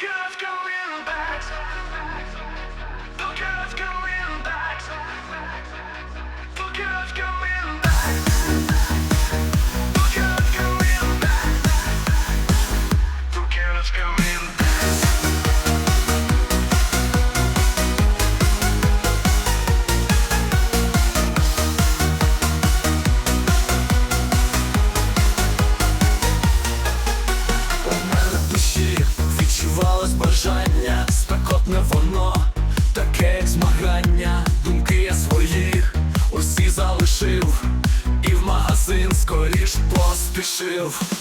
cuffs go back. passivo.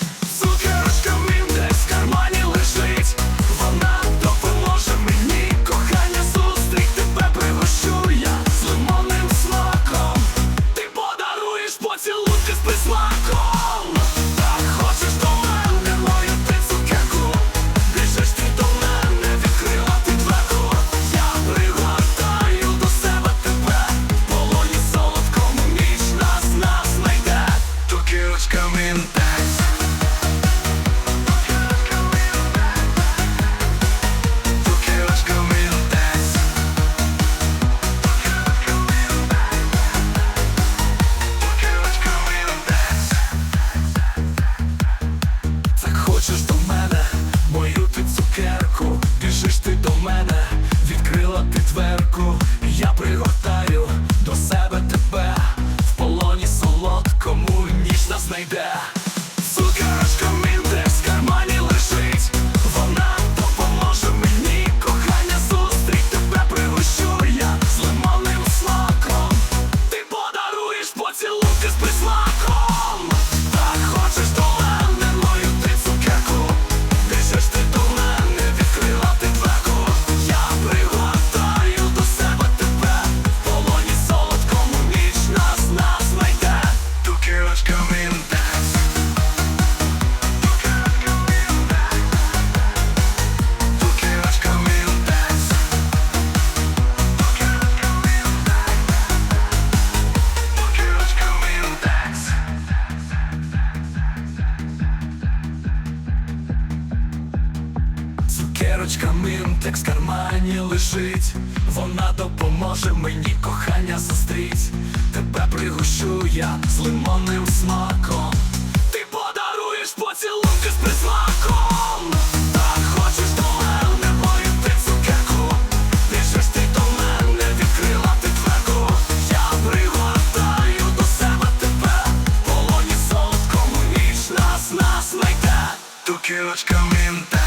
мене, відкрила ти дверку, я приготував Цукерочка мінтек з кармані лежить, вона допоможе мені кохання зустріть. Тебе пригощу я з лимонним смаком. Ти подаруєш поцілунки з присмаком. Так хочеш до мене мою цукерку. Пішеш ти до мене відкрила ти дверку. Я пригортаю до себе тебе. Полоні солодкому ніч нас нас найде. Цукерочка мінтек